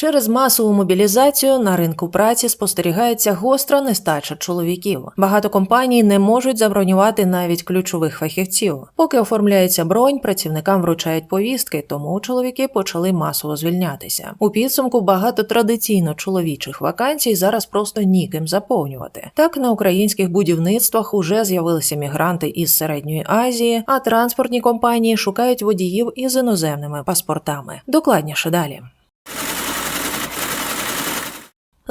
Через масову мобілізацію на ринку праці спостерігається гостра нестача чоловіків. Багато компаній не можуть забронювати навіть ключових фахівців. Поки оформляється бронь, працівникам вручають повістки, тому чоловіки почали масово звільнятися. У підсумку багато традиційно чоловічих вакансій зараз просто ніким заповнювати. Так на українських будівництвах уже з'явилися мігранти із середньої Азії, а транспортні компанії шукають водіїв із іноземними паспортами. Докладніше далі.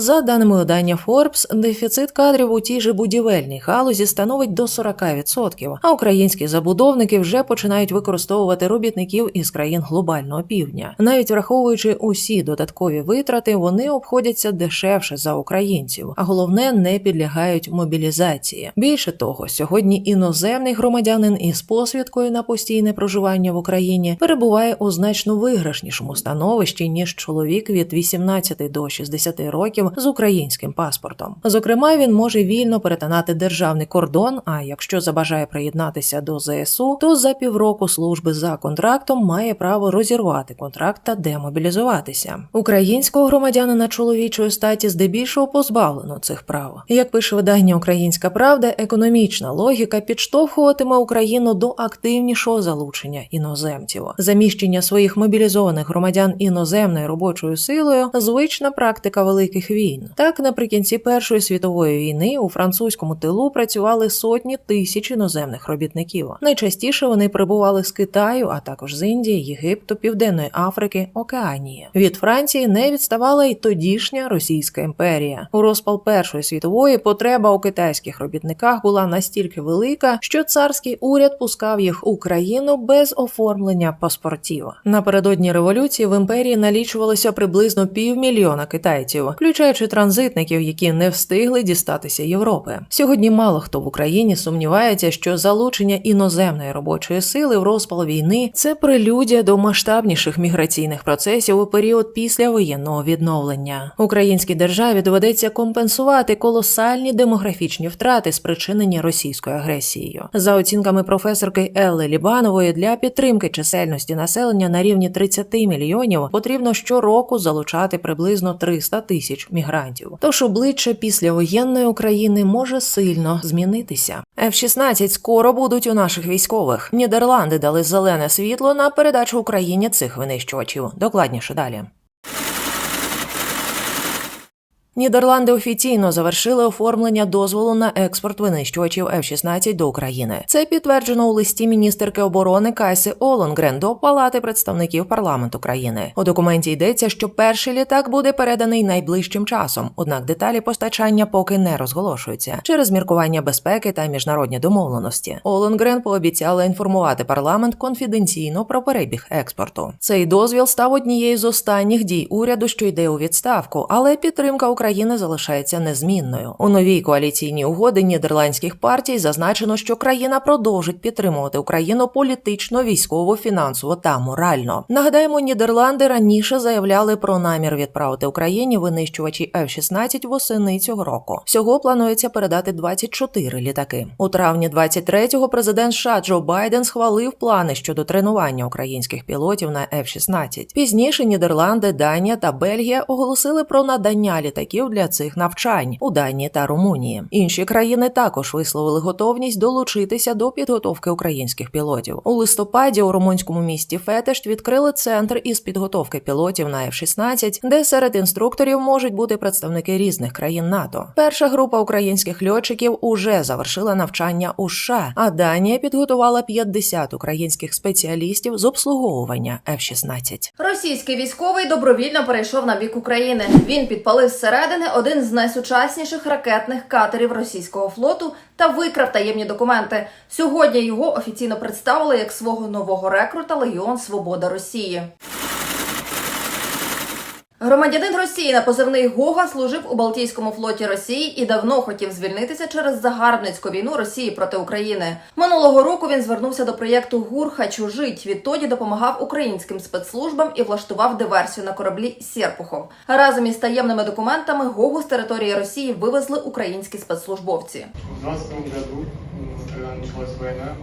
За даними видання Forbes, дефіцит кадрів у тій же будівельній галузі становить до 40%, а українські забудовники вже починають використовувати робітників із країн глобального півдня. Навіть враховуючи усі додаткові витрати, вони обходяться дешевше за українців, а головне не підлягають мобілізації. Більше того, сьогодні іноземний громадянин із посвідкою на постійне проживання в Україні перебуває у значно виграшнішому становищі ніж чоловік від 18 до 60 років з українським паспортом. Зокрема, він може вільно перетинати державний кордон. А якщо забажає приєднатися до ЗСУ, то за півроку служби за контрактом має право розірвати контракт та демобілізуватися. Українського громадянина чоловічої статі здебільшого позбавлено цих прав. Як пише видання Українська Правда, економічна логіка підштовхуватиме Україну до активнішого залучення іноземців. Заміщення своїх мобілізованих громадян іноземною робочою силою звична практика великих війн. Так, наприкінці Першої світової війни у французькому тилу працювали сотні тисяч іноземних робітників. Найчастіше вони прибували з Китаю, а також з Індії, Єгипту, Південної Африки, Океанії. Від Франції не відставала й тодішня Російська імперія. У розпал Першої світової потреба у китайських робітниках була настільки велика, що царський уряд пускав їх у країну без оформлення паспортів. Напередодні революції в імперії налічувалося приблизно півмільйона китайців, включаючи транзитників, які не встигли дістатися Європи. Сьогодні мало хто в Україні сумнівається, що залучення іноземної робочої сили в розпал війни це прелюдія до масштабніших міграційних процесів у період після воєнного відновлення. Українській державі доведеться компенсувати колосальні демографічні втрати, спричинені російською агресією. За оцінками професорки Елли Лібанової, для підтримки чисельності населення на рівні 30 мільйонів потрібно щороку залучати приблизно 300 тисяч мігрантів. Тож обличчя післявоєнної України може сильно змінитися. F-16 скоро будуть у наших військових. Нідерланди дали зелене світло на передачу Україні цих винищувачів. Докладніше далі. Нідерланди офіційно завершили оформлення дозволу на експорт винищувачів F-16 до України. Це підтверджено у листі міністерки оборони Кайси Олонгрен до Палати представників парламенту країни. У документі йдеться, що перший літак буде переданий найближчим часом, однак деталі постачання поки не розголошуються через міркування безпеки та міжнародні домовленості. Олонгрен пообіцяла інформувати парламент конфіденційно про перебіг експорту. Цей дозвіл став однією з останніх дій уряду, що йде у відставку, але підтримка України залишається незмінною. У новій коаліційній угоді нідерландських партій зазначено, що країна продовжить підтримувати Україну політично, військово, фінансово та морально. Нагадаємо, Нідерланди раніше заявляли про намір відправити Україні винищувачі F-16 восени цього року. Всього планується передати 24 літаки. У травні 23-го президент США Джо Байден схвалив плани щодо тренування українських пілотів на F-16. Пізніше Нідерланди, Данія та Бельгія оголосили про надання літаків для цих навчань у Данії та Румунії. Інші країни також висловили готовність долучитися до підготовки українських пілотів. У листопаді у румунському місті Фетешт відкрили центр із підготовки пілотів на F-16, де серед інструкторів можуть бути представники різних країн НАТО. Перша група українських льотчиків уже завершила навчання у США, а Данія підготувала 50 українських спеціалістів з обслуговування F-16. Російський військовий добровільно перейшов на бік України. Він підпалив зсередини один з найсучасніших ракетних катерів російського флоту та викрав таємні документи. Сьогодні його офіційно представили як свого нового рекрута Легіон Свобода Росії. Громадянин Росії на позивний Гога служив у Балтійському флоті Росії і давно хотів звільнитися через загарбницьку війну Росії проти України. Минулого року він звернувся до проєкту ГУР «Хочу жить». Відтоді допомагав українським спецслужбам і влаштував диверсію на кораблі Сєрпухов. Разом із таємними документами Гогу з території Росії вивезли українські спецслужбовці. В 22 году, началась война,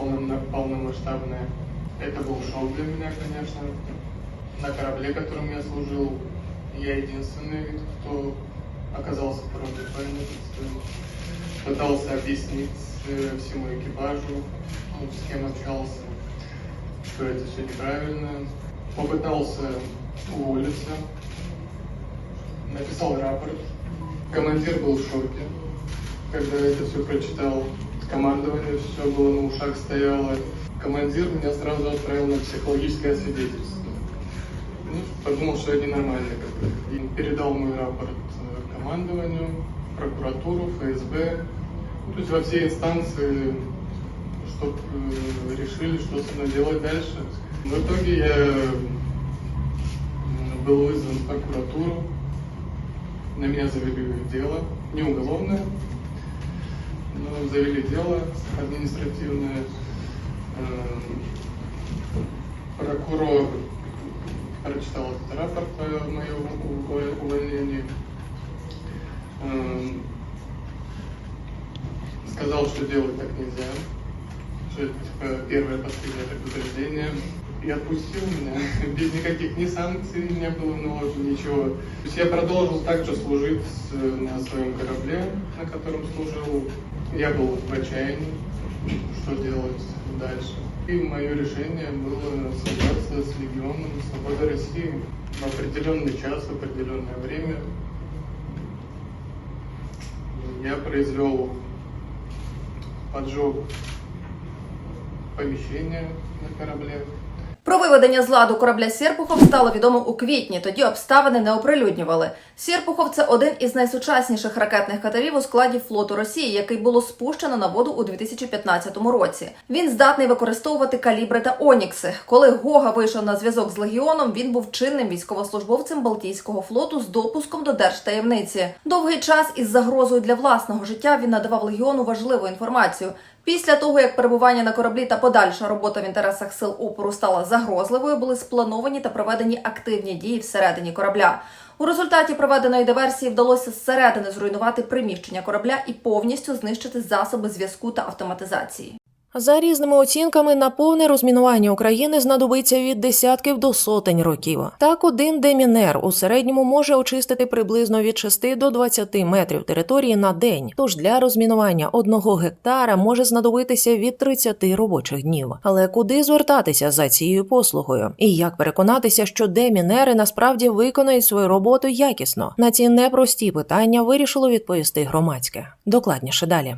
полном- полномасштабная, Это был шок для меня, конечно. На корабле, которым я служил, я единственный, кто оказался в роли войны. Пытался объяснить э, всему экипажу, ну, с кем общался, что это все неправильно. Попытался уволиться. Написал рапорт. Командир был в шоке, когда это все прочитал. Командование все было на ушах стояло. Командир меня сразу отправил на психологическое свидетельство. Подумал, что я ненормальный какой-то. И передал мой рапорт э, командованию, прокуратуру, ФСБ. Ну, то есть во все инстанции, чтобы решили, что мной делать дальше. В итоге я был вызван в прокуратуру. На меня завели дело, не уголовное, но завели дело административное. Эм, Прокурор прочитал этот рапорт о моем уво- увольнении. Эм, Сказал, что делать так нельзя, что это типа первое последнее предупреждение. И отпустил меня без никаких ни санкций не было наложено, ничего. То есть я продолжил также служить на своем корабле, на котором служил. Я был в отчаянии, что делать дальше. Мое решение было связаться с Легионом Свободы России в определенный час, в определенное время. Я произвел поджог помещения на корабле. Про виведення з ладу корабля Серпухов стало відомо у квітні. Тоді обставини не оприлюднювали. Серпухов це один із найсучасніших ракетних катерів у складі флоту Росії, який було спущено на воду у 2015 році. Він здатний використовувати калібри та онікси. Коли Гога вийшов на зв'язок з легіоном, він був чинним військовослужбовцем Балтійського флоту з допуском до держтаємниці. Довгий час із загрозою для власного життя він надавав легіону важливу інформацію. Після того, як перебування на кораблі та подальша робота в інтересах сил опору стала загрозливою, були сплановані та проведені активні дії всередині корабля. У результаті проведеної диверсії вдалося зсередини зруйнувати приміщення корабля і повністю знищити засоби зв'язку та автоматизації. За різними оцінками, на повне розмінування України знадобиться від десятків до сотень років. Так, один демінер у середньому може очистити приблизно від 6 до 20 метрів території на день. Тож для розмінування одного гектара може знадобитися від 30 робочих днів. Але куди звертатися за цією послугою? І як переконатися, що демінери насправді виконають свою роботу якісно? На ці непрості питання вирішило відповісти громадське. Докладніше далі.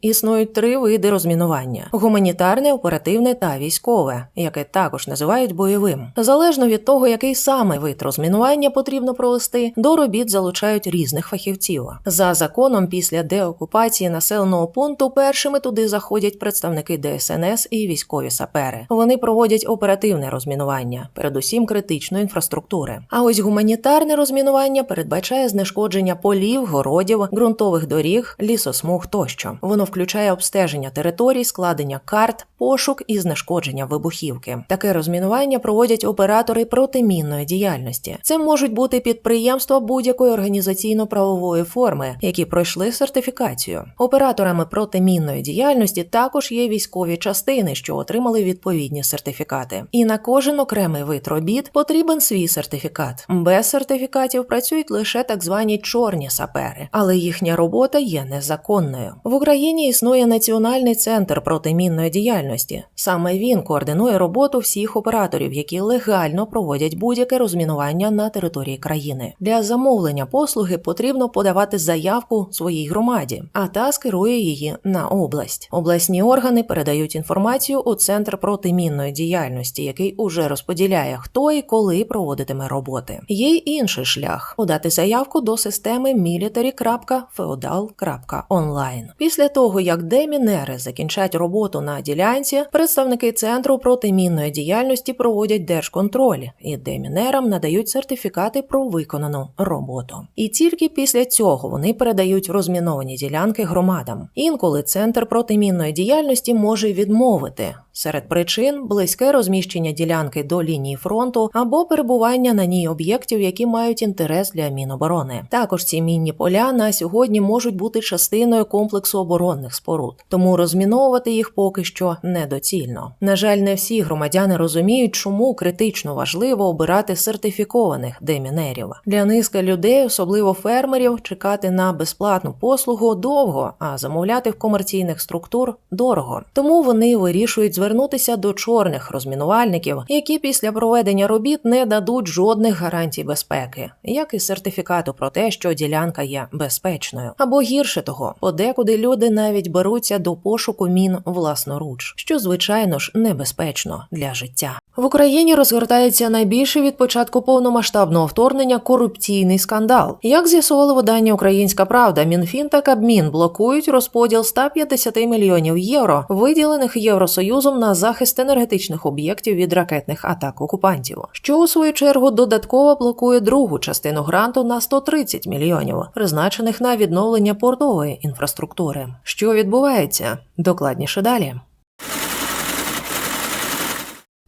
Існують три види розмінування: гуманітарне, оперативне та військове, яке також називають бойовим. Залежно від того, який саме вид розмінування потрібно провести, до робіт залучають різних фахівців. За законом, після деокупації населеного пункту першими туди заходять представники ДСНС і військові сапери. Вони проводять оперативне розмінування, передусім критичної інфраструктури. А ось гуманітарне розмінування передбачає знешкодження полів, городів, ґрунтових доріг, лісосмуг тощо. Воно включає обстеження територій, складення карт, пошук і знешкодження вибухівки. Таке розмінування проводять оператори протимінної діяльності. Це можуть бути підприємства будь-якої організаційно-правової форми, які пройшли сертифікацію. Операторами протимінної діяльності також є військові частини, що отримали відповідні сертифікати. І на кожен окремий вид робіт потрібен свій сертифікат. Без сертифікатів працюють лише так звані чорні сапери, але їхня робота є незаконною. В Україні існує Національний центр протимінної діяльності. Саме він координує роботу всіх операторів, які легально проводять будь-яке розмінування на території країни. Для замовлення послуги потрібно подавати заявку своїй громаді, а та скерує її на область. Обласні органи передають інформацію у центр протимінної діяльності, який уже розподіляє, хто і коли проводитиме роботи. Є й інший шлях подати заявку до системи military.feodal.online. Після того, як демінери закінчать роботу на ділянці, представники центру протимінної діяльності проводять держконтроль і демінерам надають сертифікати про виконану роботу. І тільки після цього вони передають розміновані ділянки громадам. Інколи центр протимінної діяльності може відмовити Серед причин близьке розміщення ділянки до лінії фронту або перебування на ній об'єктів, які мають інтерес для Міноборони. Також ці мінні поля на сьогодні можуть бути частиною комплексу оборонних споруд, тому розміновувати їх поки що недоцільно. На жаль, не всі громадяни розуміють, чому критично важливо обирати сертифікованих демінерів. Для низки людей, особливо фермерів, чекати на безплатну послугу довго, а замовляти в комерційних структур дорого. Тому вони вирішують звернутися до чорних розмінувальників, які після проведення робіт не дадуть жодних гарантій безпеки, як і сертифікату про те, що ділянка є безпечною. Або гірше того, подекуди люди навіть беруться до пошуку мін власноруч, що звичайно ж небезпечно для життя. В Україні розгортається найбільший від початку повномасштабного вторгнення корупційний скандал. Як з'ясувало видання Українська Правда, Мінфін та Кабмін блокують розподіл 150 мільйонів євро, виділених Євросоюзом на захист енергетичних об'єктів від ракетних атак окупантів, що у свою чергу додатково блокує другу частину гранту на 130 мільйонів, призначених на відновлення портової інфраструктури. Що відбувається? Докладніше далі.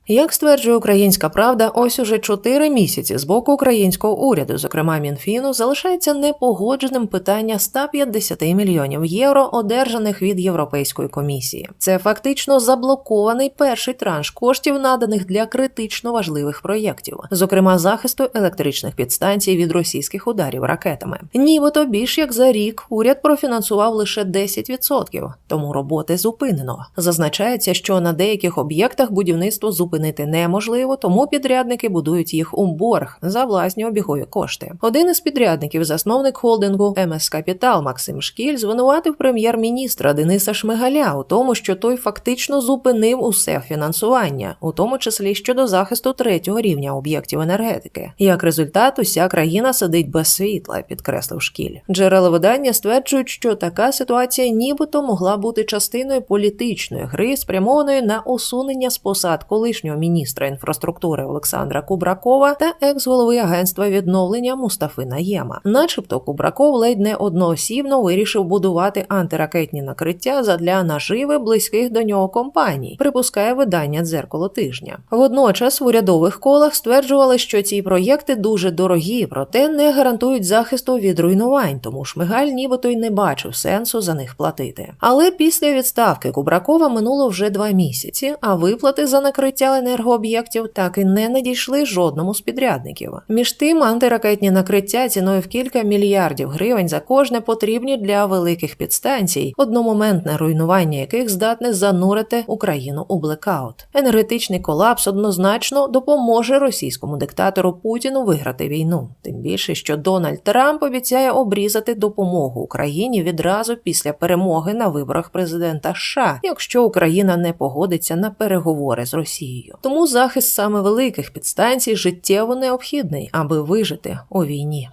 Як стверджує Українська Правда, ось уже чотири місяці з боку українського уряду, зокрема Мінфіну, залишається непогодженим питання 150 мільйонів євро, одержаних від Європейської комісії. Це фактично заблокований перший транш коштів, наданих для критично важливих проєктів, зокрема захисту електричних підстанцій від російських ударів ракетами. Нібито більш як за рік уряд профінансував лише 10%, тому роботи зупинено. Зазначається, що на деяких об'єктах будівництво зупинено зупинити неможливо, тому підрядники будують їх у борг за власні обігові кошти. Один із підрядників, засновник холдингу МС Капітал Максим Шкіль, звинуватив прем'єр-міністра Дениса Шмигаля у тому, що той фактично зупинив усе фінансування, у тому числі щодо захисту третього рівня об'єктів енергетики. Як результат, уся країна сидить без світла, підкреслив шкіль. Джерела видання стверджують, що така ситуація нібито могла бути частиною політичної гри, спрямованої на усунення з посад колишнього колишнього міністра інфраструктури Олександра Кубракова та екс-голови агентства відновлення Мустафи Наєма. Начебто, Кубраков ледь не одноосібно вирішив будувати антиракетні накриття задля наживи близьких до нього компаній, припускає видання дзеркало тижня. Водночас в урядових колах стверджували, що ці проєкти дуже дорогі, проте не гарантують захисту від руйнувань, тому Шмигаль нібито й не бачив сенсу за них платити. Але після відставки Кубракова минуло вже два місяці, а виплати за накриття енергооб'єктів так і не надійшли жодному з підрядників. Між тим, антиракетні накриття ціною в кілька мільярдів гривень за кожне потрібні для великих підстанцій, одномоментне руйнування яких здатне занурити Україну у блекаут. Енергетичний колапс однозначно допоможе російському диктатору Путіну виграти війну. Тим більше, що Дональд Трамп обіцяє обрізати допомогу Україні відразу після перемоги на виборах президента США, якщо Україна не погодиться на переговори з Росією. Тому захист саме великих підстанцій життєво необхідний, аби вижити у війні.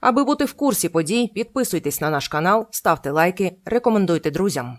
Аби бути в курсі подій, підписуйтесь на наш канал, ставте лайки, рекомендуйте друзям.